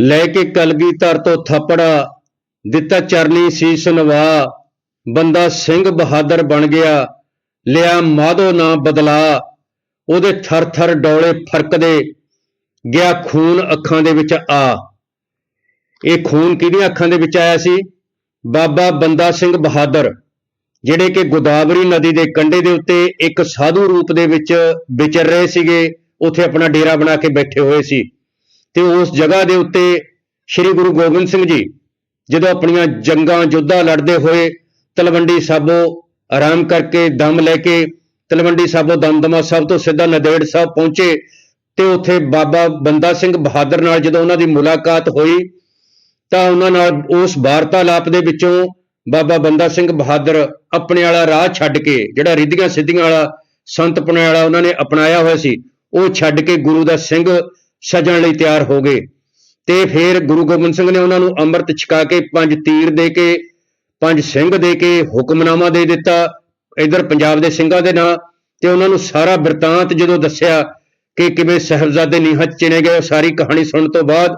ਲੈ ਕੇ ਕਲਗੀਧਰ ਤੋਂ ਥੱਪੜਾ ਦਿੱਤਾ ਚਰਨੀ ਸੀਸ ਨਵਾ ਬੰਦਾ ਸਿੰਘ ਬਹਾਦਰ ਬਣ ਗਿਆ, ਲਿਆ ਮਾਧੋ ਨਾ ਬਦਲਾ। ਉਹਦੇ ਥਰ ਥਰ ਡੋਲੇ ਫਰਕਦੇ, ਗਿਆ ਖੂਨ ਅੱਖਾਂ ਦੇ ਵਿੱਚ ਆ। ਇਹ ਖੂਨ ਕਿਹਦੀਆਂ ਅੱਖਾਂ ਦੇ ਵਿੱਚ ਆਇਆ ਸੀ? ਬਾਬਾ ਬੰਦਾ ਸਿੰਘ ਬਹਾਦਰ, ਜਿਹੜੇ ਕਿ ਗੋਦਾਵਰੀ ਨਦੀ ਦੇ ਕੰਢੇ ਦੇ ਉੱਤੇ ਇੱਕ ਸਾਧੂ ਰੂਪ ਦੇ ਵਿੱਚ ਵਿਚਰ ਰਹੇ ਸੀਗੇ, ਉੱਥੇ ਆਪਣਾ ਡੇਰਾ ਬਣਾ ਕੇ ਬੈਠੇ ਹੋਏ ਸੀ। ਤੇ ਉਸ ਜਗ੍ਹਾ ਦੇ ਉੱਤੇ ਸ੍ਰੀ ਗੁਰੂ ਗੋਬਿੰਦ ਸਿੰਘ ਜੀ ਜਦੋਂ ਆਪਣੀਆਂ ਜੰਗਾਂ ਯੁੱਧਾਂ ਲੜਦੇ ਹੋਏ ਤਲਵੰਡੀ ਸਾਬੋ ਆਰਾਮ ਕਰਕੇ ਦਮ ਲੈ ਕੇ ਤਲਵੰਡੀ ਸਾਬੋ ਦਮਦਮਾ ਸਾਹਿਬ ਤੋਂ ਸਿੱਧਾ ਨਦੇੜ ਸਾਹਿਬ ਪਹੁੰਚੇ ਤੇ ਉੱਥੇ ਬਾਬਾ ਬੰਦਾ ਸਿੰਘ ਬਹਾਦਰ ਨਾਲ ਜਦੋਂ ਉਹਨਾਂ ਦੀ ਮੁਲਾਕਾਤ ਹੋਈ ਤਾਂ ਉਹਨਾਂ ਨਾਲ ਉਸ ਵਾਰਤਾਲਾਪ ਦੇ ਵਿੱਚੋਂ ਬਾਬਾ ਬੰਦਾ ਸਿੰਘ ਬਹਾਦਰ ਆਪਣੇ ਵਾਲਾ ਰਾਹ ਛੱਡ ਕੇ, ਜਿਹੜਾ ਰਿੱਧੀਆਂ ਸਿੱਧੀਆਂ ਵਾਲਾ ਸੰਤਪੁਣੇ ਵਾਲਾ ਉਹਨਾਂ ਨੇ ਅਪਣਾਇਆ ਹੋਇਆ ਸੀ, ਉਹ ਛੱਡ ਕੇ ਗੁਰੂ ਦਾ ਸਿੰਘ ਸਜਣ ਲਈ ਤਿਆਰ ਹੋ ਗਏ। ਤੇ ਫਿਰ ਗੁਰੂ ਗੋਬਿੰਦ ਸਿੰਘ ਨੇ ਉਹਨਾਂ ਨੂੰ ਅੰਮ੍ਰਿਤ ਛਕਾ ਕੇ ਪੰਜ ਤੀਰ ਦੇ ਕੇ, ਪੰਜ ਸਿੰਘ ਦੇ ਕੇ ਹੁਕਮਨਾਮਾ ਦੇ ਦਿੱਤਾ। ਇਧਰ ਪੰਜਾਬ ਦੇ ਸਿੰਘਾਂ ਦੇ ਨਾਂ ਤੇ ਉਹਨਾਂ ਨੂੰ ਸਾਰਾ ਬਿਰਤਾਂਤ ਜਦੋਂ ਦੱਸਿਆ ਕਿ ਕਿਵੇਂ ਸਹਿਬਜ਼ਾਦੇ ਨੀਹਾਂ ਚਿਣੇ ਗਏ, ਉਹ ਸਾਰੀ ਕਹਾਣੀ ਸੁਣਨ ਤੋਂ ਬਾਅਦ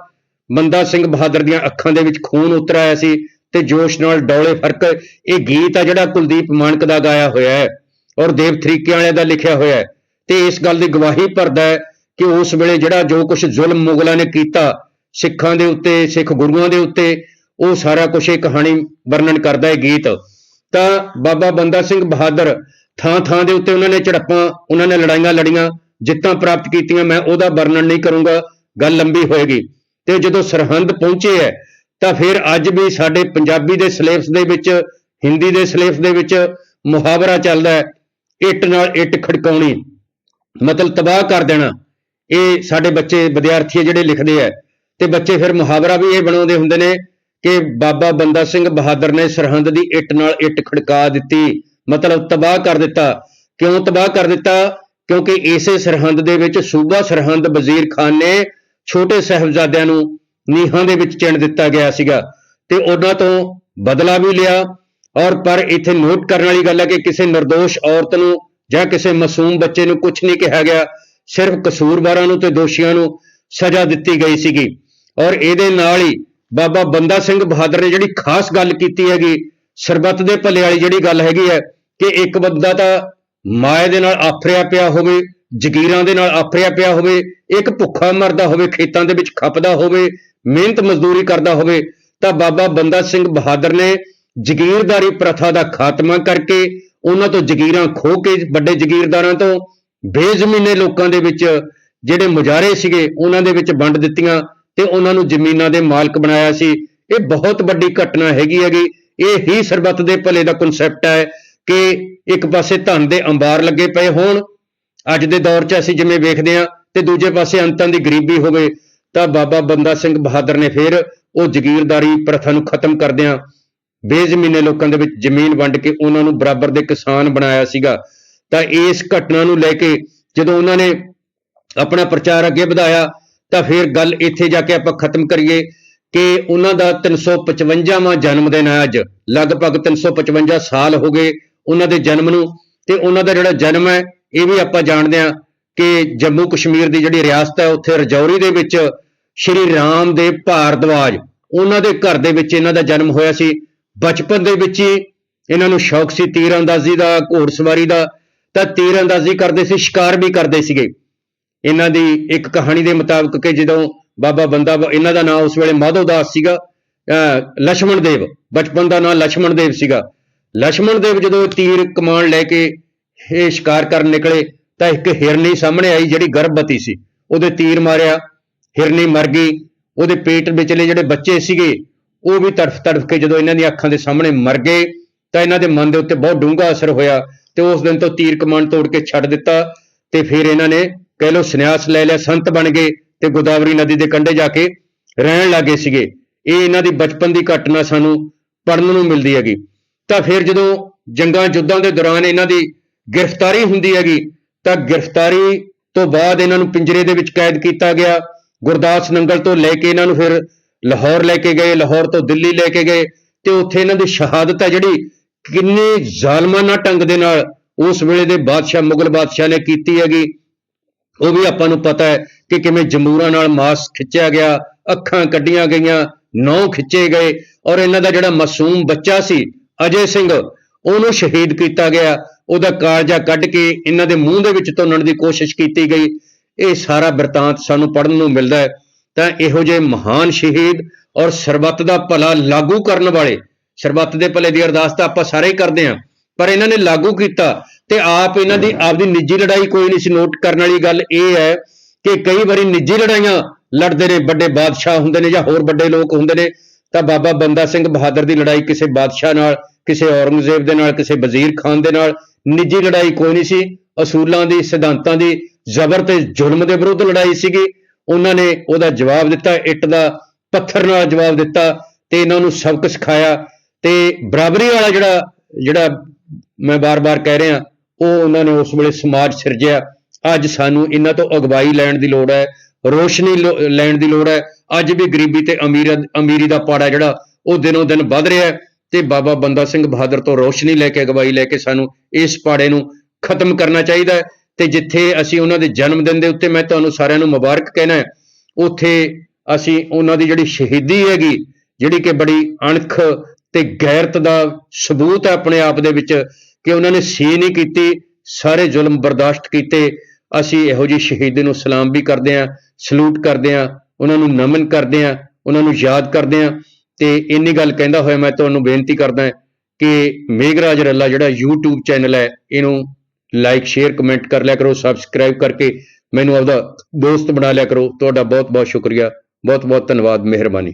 ਬੰਦਾ ਸਿੰਘ ਬਹਾਦਰ ਦੀਆਂ ਅੱਖਾਂ ਦੇ ਵਿੱਚ ਖੂਨ ਉਤਰ ਆਇਆ ਸੀ ਤੇ ਜੋਸ਼ ਨਾਲ ਡੌਲੇ ਫ਼ਰਕ, ਇਹ ਗੀਤ ਆ ਜਿਹੜਾ ਕੁਲਦੀਪ ਮਾਨਕ ਦਾ ਗਾਇਆ ਹੋਇਆ ਹੈ ਔਰ ਦੇਵ ਥਰੀਕੇ ਵਾਲਿਆਂ ਦਾ ਲਿਖਿਆ ਹੋਇਆ ਹੈ। ਤੇ ਇਸ ਗੱਲ ਦੀ ਗਵਾਹੀ ਭਰਦਾ ਹੈ ਕਿ ਉਸ ਵੇਲੇ ਜਿਹੜਾ ਜੋ ਕੁਝ ਜ਼ੁਲਮ ਮੁਗਲਾਂ ਨੇ ਕੀਤਾ, ਸਿੱਖਾਂ ਦੇ ਉੱਤੇ, ਸਿੱਖ ਗੁਰੂਆਂ ਦੇ ਉੱਤੇ, ਉਹ ਸਾਰਾ ਕੁਝ ਇਹ ਕਹਾਣੀ ਵਰਣਨ ਕਰਦਾ ਹੈ ਗੀਤ। ਤਾਂ ਬਾਬਾ ਬੰਦਾ ਸਿੰਘ ਬਹਾਦਰ ਥਾਂ ਥਾਂ ਦੇ ਉੱਤੇ ਉਹਨਾਂ ਨੇ ਝੜਪਾਂ, ਉਹਨਾਂ ਨੇ ਲੜਾਈਆਂ ਲੜੀਆਂ, ਜਿੱਤਾਂ ਪ੍ਰਾਪਤ ਕੀਤੀਆਂ, ਮੈਂ ਉਹਦਾ ਵਰਣਨ ਨਹੀਂ ਕਰੂੰਗਾ, ਗੱਲ ਲੰਬੀ ਹੋਏਗੀ। ਤੇ ਜਦੋਂ ਸਰਹੰਦ ਪਹੁੰਚੇ ਹੈ, ਤਾਂ ਫਿਰ ਅੱਜ ਵੀ ਸਾਡੇ ਪੰਜਾਬੀ ਦੇ ਸਿਲੇਬਸ ਦੇ ਵਿੱਚ, ਹਿੰਦੀ ਦੇ ਸਿਲੇਬਸ ਦੇ ਵਿੱਚ ਮੁਹਾਵਰਾ ਚੱਲਦਾ ਹੈ, ਇੱਟ ਨਾਲ ਇੱਟ ਖੜਕਾਉਣੀ, ਮਤਲਬ ਤਬਾਹ ਕਰ ਦੇਣਾ। ਇਹ ਸਾਡੇ ਬੱਚੇ ਵਿਦਿਆਰਥੀ ਜਿਹੜੇ ਲਿਖਦੇ ਆ। ਤੇ ਬੱਚੇ ਫਿਰ ਮੁਹਾਵਰਾ ਵੀ ਇਹ ਬਣਾਉਂਦੇ ਹੁੰਦੇ ਨੇ ਕਿ ਬਾਬਾ ਬੰਦਾ ਸਿੰਘ ਬਹਾਦਰ ਨੇ ਸਰਹੰਦ ਦੀ ਇੱਟ ਨਾਲ ਇੱਟ ਖੜਕਾ ਦਿੱਤੀ। ਮਤਲਬ ਤਬਾਹ ਕਰ ਦਿੱਤਾ। ਕਿਉਂ ਤਬਾਹ ਕਰ ਦਿੱਤਾ? ਕਿਉਂਕਿ ਇਸੇ ਸਰਹੰਦ ਦੇ ਵਿੱਚ ਸੂਬਾ ਸਰਹੰਦ ਵਜ਼ੀਰ ਖਾਨ ਨੇ ਛੋਟੇ ਸਾਹਿਬਜ਼ਾਦਿਆਂ ਨੂੰ ਨੀਹਾਂ ਦੇ ਵਿੱਚ ਚਿਣ ਦਿੱਤਾ ਗਿਆ ਸੀਗਾ। ਤੇ ਉਹਨਾਂ ਤੋਂ ਬਦਲਾ ਵੀ ਲਿਆ। ਔਰ ਪਰ ਇੱਥੇ ਨੋਟ ਕਰਨ ਵਾਲੀ ਗੱਲ ਹੈ ਕਿ ਕਿਸੇ નિર્ਦੋਸ਼ ਔਰਤ ਨੂੰ ਜਾਂ ਕਿਸੇ ਮਾਸੂਮ ਬੱਚੇ ਨੂੰ ਕੁਝ ਨਹੀਂ ਕਿਹਾ ਗਿਆ। ਸਿਰਫ ਕਸੂਰਵਾਰਾਂ ਨੂੰ ਤੇ ਦੋਸ਼ੀਆਂ ਨੂੰ ਸਜ਼ਾ ਦਿੱਤੀ ਗਈ ਸੀਗੀ। ਔਰ ਇਹਦੇ ਨਾਲ ਹੀ ਬਾਬਾ ਬੰਦਾ ਸਿੰਘ ਬਹਾਦਰ ਨੇ ਜਿਹੜੀ ਖਾਸ ਗੱਲ ਕੀਤੀ ਹੈਗੀ, ਸਰਬੱਤ ਦੇ ਭਲੇ ਵਾਲੀ ਜਿਹੜੀ ਗੱਲ ਹੈਗੀ ਹੈ ਕਿ ਇੱਕ ਬੰਦਾ ਤਾਂ ਮਾਇਆ ਦੇ ਨਾਲ ਆਫਰਿਆ ਪਿਆ ਹੋਵੇ, ਜ਼ਗੀਰਾਂ ਦੇ ਨਾਲ ਆਫਰਿਆ ਪਿਆ ਹੋਵੇ, ਇੱਕ ਭੁੱਖਾ ਮਰਦਾ ਹੋਵੇ, ਖੇਤਾਂ ਦੇ ਵਿੱਚ ਖਪਦਾ ਹੋਵੇ, ਮਿਹਨਤ ਮਜ਼ਦੂਰੀ ਕਰਦਾ ਹੋਵੇ, ਤਾਂ ਬਾਬਾ ਬੰਦਾ ਸਿੰਘ ਬਹਾਦਰ ਨੇ ਜ਼ਗੀਰਦਾਰੀ ਪ੍ਰਥਾ ਦਾ ਖਾਤਮਾ ਕਰਕੇ ਉਹਨਾਂ ਤੋਂ ਜ਼ਗੀਰਾਂ ਖੋਹ ਕੇ ਵੱਡੇ ਜ਼ਗੀਰਦਾਰਾਂ ਤੋਂ ਬੇਜ਼ਮੀਨੇ ਲੋਕਾਂ ਦੇ ਵਿੱਚ ਜਿਹੜੇ ਮੁਜਾਰੇ ਸੀਗੇ, ਉਹਨਾਂ ਦੇ ਵਿੱਚ ਵੰਡ ਦਿੱਤੀਆਂ ਤੇ ਉਹਨਾਂ ਨੂੰ ਜ਼ਮੀਨਾਂ ਦੇ ਮਾਲਕ ਬਣਾਇਆ ਸੀ। ਇਹ ਬਹੁਤ ਵੱਡੀ ਘਟਨਾ ਹੈਗੀ ਹੈਗੀ। ਇਹ ਹੀ ਸਰਬੱਤ ਦੇ ਭਲੇ ਦਾ ਕਨਸੈਪਟ ਹੈ ਕਿ ਇੱਕ ਪਾਸੇ ਧਨ ਦੇ ਅੰਬਾਰ ਲੱਗੇ ਪਏ ਹੋਣ। ਅੱਜ ਦੇ ਦੌਰ 'ਚ ਅਸੀਂ ਜਿਵੇਂ ਵੇਖਦੇ ਹਾਂ ਤੇ ਦੂਜੇ ਪਾਸੇ ਅੰਤਾਂ ਦੀ ਗਰੀਬੀ ਹੋਵੇ, ਤਾਂ ਬਾਬਾ ਬੰਦਾ ਸਿੰਘ ਬਹਾਦਰ ਨੇ ਫਿਰ ਉਹ ਜ਼ਗੀਰਦਾਰੀ ਪ੍ਰਥਾ ਨੂੰ ਖਤਮ ਕਰਦਿਆਂ ਬੇਜ਼ਮੀਨੇ ਲੋਕਾਂ ਦੇ ਵਿੱਚ ਜ਼ਮੀਨ ਵੰਡ ਕੇ ਉਹਨਾਂ ਨੂੰ ਬਰਾਬਰ ਦੇ ਕਿਸਾਨ ਬਣਾਇਆ ਸੀਗਾ। ਤਾਂ ਇਸ ਘਟਨਾ ਨੂੰ ਲੈ ਕੇ ਜਦੋਂ ਉਹਨਾਂ ਨੇ ਆਪਣਾ ਪ੍ਰਚਾਰ ਅੱਗੇ ਵਧਾਇਆ, ਤਾਂ ਫਿਰ ਗੱਲ ਇੱਥੇ ਜਾ ਕੇ ਆਪਾਂ ਖਤਮ ਕਰੀਏ ਕਿ ਉਹਨਾਂ ਦਾ 355ਵਾਂ ਜਨਮ ਦਿਨ ਹੈ ਅੱਜ। ਲਗਭਗ 355 ਸਾਲ ਹੋ ਗਏ ਉਹਨਾਂ ਦੇ ਜਨਮ ਨੂੰ ਤੇ ਉਹਨਾਂ ਦਾ ਜਿਹੜਾ ਜਨਮ ਹੈ, ਇਹ ਵੀ ਆਪਾਂ ਜਾਣਦੇ ਹਾਂ ਕਿ ਜੰਮੂ ਕਸ਼ਮੀਰ ਦੀ ਜਿਹੜੀ ਰਿਆਸਤ ਹੈ, ਉੱਥੇ ਰਜੌਰੀ ਦੇ ਵਿੱਚ ਸ਼੍ਰੀ ਰਾਮ ਦੇ ਭਾਰਦਵਾਜ, ਉਹਨਾਂ ਦੇ ਘਰ ਦੇ ਵਿੱਚ ਇਹਨਾਂ ਦਾ ਜਨਮ ਹੋਇਆ ਸੀ। ਬਚਪਨ ਦੇ ਵਿੱਚ ਹੀ ਇਹਨਾਂ ਨੂੰ ਸ਼ੌਕ ਸੀ ਤੀਰਅੰਦਾਜ਼ੀ ਦਾ, ਘੋੜਸਵਾਰੀ ਦਾ ਤਾਂ ਤੀਰ ਅੰਦਾਜ਼ੀ ਕਰਦੇ ਸੀ, ਸ਼ਿਕਾਰ ਵੀ ਕਰਦੇ ਸੀਗੇ। ਇਹਨਾਂ ਦੀ ਇੱਕ ਕਹਾਣੀ ਦੇ ਮੁਤਾਬਕ ਕਿ ਜਦੋਂ ਬਾਬਾ ਬੰਦਾ ਇਹਨਾਂ ਦਾ ਨਾਮ ਉਸ ਵੇਲੇ ਮਾਧੋ ਦਾਸ ਸੀਗਾ ਲਛਮਣ ਦੇਵ, ਬਚਪਨ ਦਾ ਨਾਮ ਲਛਮਣ ਦੇਵ ਸੀਗਾ। ਲਛਮਣ ਦੇਵ ਜਦੋਂ ਤੀਰ ਕਮਾਨ ਲੈ ਕੇ ਇਹ ਸ਼ਿਕਾਰ ਕਰਨ ਨਿਕਲੇ, ਤਾਂ ਇੱਕ ਹਿਰਨੀ ਸਾਹਮਣੇ ਆਈ ਜਿਹੜੀ ਗਰਭਵਤੀ ਸੀ। ਉਹਦੇ ਤੀਰ ਮਾਰਿਆ, ਹਿਰਨੀ ਮਰ ਗਈ, ਉਹਦੇ ਪੇਟ ਵਿੱਚਲੇ ਜਿਹੜੇ ਬੱਚੇ ਸੀਗੇ, ਉਹ ਵੀ ਤੜਫ ਤੜਫ ਕੇ ਜਦੋਂ ਇਹਨਾਂ ਦੀਆਂ ਅੱਖਾਂ ਦੇ ਸਾਹਮਣੇ ਮਰ ਗਏ, ਤਾਂ ਇਹਨਾਂ ਦੇ ਮਨ ਦੇ ਉੱਤੇ ਬਹੁਤ ਡੂੰਘਾ ਅਸਰ ਹੋਇਆ। ਤੇ ਉਸ ਦਿਨ ਤੋਂ ਤੀਰ ਕਮਾਨ ਤੋੜ ਕੇ ਛੱਡ ਦਿੱਤਾ ਤੇ ਫਿਰ ਇਹਨਾਂ ਨੇ ਕਹਿ ਲੋ ਸੰਨਿਆਸ ਲੈ ਲਿਆ, ਸੰਤ ਬਣ ਗਏ ਤੇ ਗੋਦਾਵਰੀ ਨਦੀ ਦੇ ਕੰਢੇ ਜਾ ਕੇ ਰਹਿਣ ਲੱਗੇ ਸੀਗੇ। ਇਹ ਇਹਨਾਂ ਦੀ ਬਚਪਨ ਦੀ ਘਟਨਾ ਸਾਨੂੰ ਪੜਨ ਨੂੰ ਮਿਲਦੀ ਹੈਗੀ। ਤਾਂ ਫਿਰ ਜਦੋਂ ਜੰਗਾਂ ਯੁੱਧਾਂ ਦੇ ਦੌਰਾਨ ਇਹਨਾਂ ਦੀ ਗ੍ਰਿਫਤਾਰੀ ਹੁੰਦੀ ਹੈਗੀ, ਤਾਂ ਗ੍ਰਿਫਤਾਰੀ ਤੋਂ ਬਾਅਦ ਇਹਨਾਂ ਨੂੰ ਪਿੰਜਰੇ ਦੇ ਵਿੱਚ ਕੈਦ ਕੀਤਾ ਗਿਆ। ਗੁਰਦਾਸ ਨੰਗਲ ਤੋਂ ਲੈ ਕੇ ਇਹਨਾਂ ਨੂੰ ਫਿਰ ਲਾਹੌਰ ਲੈ ਕੇ ਗਏ, ਲਾਹੌਰ ਤੋਂ ਦਿੱਲੀ ਲੈ ਕੇ ਗਏ ਤੇ ਉੱਥੇ ਇਹਨਾਂ ਦੀ ਸ਼ਹਾਦਤ ਹੈ ਜਿਹੜੀ ਕਿੰਨੇ ਜ਼ਾਲਮਾਨਾ ਢੰਗ ਦੇ ਨਾਲ ਉਸ ਵੇਲੇ ਦੇ ਬਾਦਸ਼ਾਹ, ਮੁਗਲ ਬਾਦਸ਼ਾਹ ਨੇ ਕੀਤੀ ਹੈਗੀ। ਉਹ ਵੀ ਆਪਾਂ ਨੂੰ ਪਤਾ ਹੈ ਕਿ ਕਿਵੇਂ ਜਮੂਰਾਂ ਨਾਲ ਮਾਸ ਖਿੱਚਿਆ ਗਿਆ, ਅੱਖਾਂ ਕੱਢੀਆਂ ਗਈਆਂ ਨੌ ਖਿੱਚੇ ਗਏ ਔਰ ਇਹਨਾਂ ਦਾ ਜਿਹੜਾ ਮਾਸੂਮ ਬੱਚਾ ਸੀ, ਅਜੇ ਸਿੰਘ, ਉਹਨੂੰ ਸ਼ਹੀਦ ਕੀਤਾ ਗਿਆ। ਉਹਦਾ ਕਾਲਜਾ ਕੱਢ ਕੇ ਇਹਨਾਂ ਦੇ ਮੂੰਹ ਦੇ ਵਿੱਚ ਧੁੰਨਣ ਦੀ ਕੋਸ਼ਿਸ਼ ਕੀਤੀ ਗਈ। ਇਹ ਸਾਰਾ ਬਿਰਤਾਂਤ ਸਾਨੂੰ ਪੜ੍ਹਨ ਨੂੰ ਮਿਲਦਾ ਹੈ। ਤਾਂ ਇਹੋ ਜਿਹੇ ਮਹਾਨ ਸ਼ਹੀਦ ਔਰ ਸਰਬੱਤ ਦਾ ਭਲਾ ਲਾਗੂ ਕਰਨ ਵਾਲੇ ਸਰਬੱਤ ਦੇ ਭਲੇ ਦੀ ਅਰਦਾਸ ਤਾਂ ਆਪਾਂ ਸਾਰੇ ਹੀ ਕਰਦੇ ਹਾਂ, ਪਰ ਇਹਨਾਂ ਨੇ ਲਾਗੂ ਕੀਤਾ ਤੇ ਆਪ ਇਹਨਾਂ ਦੀ ਆਪਦੀ ਨਿੱਜੀ ਲੜਾਈ ਕੋਈ ਨਹੀਂ ਸੀ। ਨੋਟ ਕਰਨ ਵਾਲੀ ਗੱਲ ਇਹ ਹੈ ਕਿ ਕਈ ਵਾਰੀ ਨਿੱਜੀ ਲੜਾਈਆਂ ਲੜਦੇ ਨੇ, ਵੱਡੇ ਬਾਦਸ਼ਾਹ ਹੁੰਦੇ ਨੇ ਜਾਂ ਹੋਰ ਵੱਡੇ ਲੋਕ ਹੁੰਦੇ ਨੇ, ਤਾਂ ਬਾਬਾ ਬੰਦਾ ਸਿੰਘ ਬਹਾਦਰ ਦੀ ਲੜਾਈ ਕਿਸੇ ਬਾਦਸ਼ਾਹ ਨਾਲ, ਕਿਸੇ ਔਰੰਗਜ਼ੇਬ ਦੇ ਨਾਲ, ਕਿਸੇ ਵਜ਼ੀਰ ਖਾਨ ਦੇ ਨਾਲ ਨਿੱਜੀ ਲੜਾਈ ਕੋਈ ਨਹੀਂ ਸੀ। ਅਸੂਲਾਂ ਦੀ, ਸਿਧਾਂਤਾਂ ਦੀ, ਜ਼ਬਰ ਤੇ ਜ਼ੁਲਮ ਦੇ ਵਿਰੁੱਧ ਲੜਾਈ ਸੀਗੀ। ਉਹਨਾਂ ਨੇ ਉਹਦਾ ਜਵਾਬ ਦਿੱਤਾ, ਇੱਟ ਦਾ ਪੱਥਰ ਨਾਲ ਜਵਾਬ ਦਿੱਤਾ ਤੇ ਇਹਨਾਂ ਨੂੰ ਸਬਕ ਸਿਖਾਇਆ। ਤੇ ਬਰਾਬਰੀ ਵਾਲਾ ਜਿਹੜਾ ਜਿਹੜਾ ਮੈਂ ਬਾਰ-ਬਾਰ ਕਹਿ ਰਿਹਾ, ਉਹ ਉਹਨਾਂ ਨੇ ਉਸ ਵੇਲੇ ਸਮਾਜ ਸਿਰਜਿਆ। ਅੱਜ ਸਾਨੂੰ ਇਹਨਾਂ ਤੋਂ ਅਗਵਾਈ ਲੈਣ ਦੀ ਲੋੜ ਹੈ, ਰੋਸ਼ਨੀ ਲੈਣ ਦੀ ਲੋੜ ਹੈ। ਅੱਜ ਵੀ ਗਰੀਬੀ ਤੇ ਅਮੀਰ, ਅਮੀਰੀ ਦਾ ਪਾੜਾ ਜਿਹੜਾ, ਉਹ ਦਿਨੋਂ ਦਿਨ ਵੱਧ ਰਿਹਾ ਹੈ ਤੇ ਬਾਬਾ ਬੰਦਾ ਸਿੰਘ ਬਹਾਦਰ ਤੋਂ ਰੋਸ਼ਨੀ ਲੈ ਕੇ, ਅਗਵਾਈ ਲੈ ਕੇ ਸਾਨੂੰ ਇਸ ਪਾੜੇ ਨੂੰ ਖਤਮ ਕਰਨਾ ਚਾਹੀਦਾ ਹੈ। ਤੇ ਜਿੱਥੇ ਅਸੀਂ ਉਹਨਾਂ ਦੇ ਜਨਮ ਦਿਨ ਦੇ ਉੱਤੇ ਮੈਂ ਤੁਹਾਨੂੰ ਸਾਰਿਆਂ ਨੂੰ ਮੁਬਾਰਕ ਕਹਿਣਾ ਹੈ, ਉੱਥੇ ਅਸੀਂ ਉਹਨਾਂ ਦੀ ਜਿਹੜੀ ਸ਼ਹੀਦੀ ਹੈਗੀ, ਜਿਹੜੀ ਕਿ ਬੜੀ ਅਣਖ ਤੇ ਗੈਰਤ ਦਾ ਸਬੂਤ ਹੈ ਆਪਣੇ ਆਪ ਦੇ ਵਿੱਚ ਕਿ ਉਹਨਾਂ ਨੇ ਸੀ ਨਹੀਂ ਕੀਤੀ, ਸਾਰੇ ਜ਼ੁਲਮ ਬਰਦਾਸ਼ਤ ਕੀਤੇ। ਅਸੀਂ ਇਹੋ ਜਿਹੀ ਸ਼ਹੀਦੀ ਨੂੰ ਸਲਾਮ ਵੀ ਕਰਦੇ ਹਾਂ, ਸਲੂਟ ਕਰਦੇ ਹਾਂ, ਉਹਨਾਂ ਨੂੰ ਨਮਨ ਕਰਦੇ ਹਾਂ, ਉਹਨਾਂ ਨੂੰ ਯਾਦ ਕਰਦੇ ਹਾਂ। ਤੇ ਇੰਨੀ ਗੱਲ ਕਹਿੰਦਾ ਹੋਇਆ ਮੈਂ ਤੁਹਾਨੂੰ ਬੇਨਤੀ ਕਰਦਾ ਕਿ ਮੇਘਰਾਜ ਰੱਲਾ ਜਿਹੜਾ YouTube ਚੈਨਲ ਹੈ, ਇਹਨੂੰ ਲਾਈਕ ਸ਼ੇਅਰ ਕਮੈਂਟ ਕਰ ਲਿਆ ਕਰੋ ਸਬਸਕ੍ਰਾਈਬ ਕਰਕੇ ਮੈਨੂੰ ਆਪਦਾ ਦੋਸਤ ਬਣਾ ਲਿਆ ਕਰੋ। ਤੁਹਾਡਾ ਬਹੁਤ ਬਹੁਤ ਸ਼ੁਕਰੀਆ। ਬਹੁਤ ਬਹੁਤ ਧੰਨਵਾਦ, ਮਿਹਰਬਾਨੀ।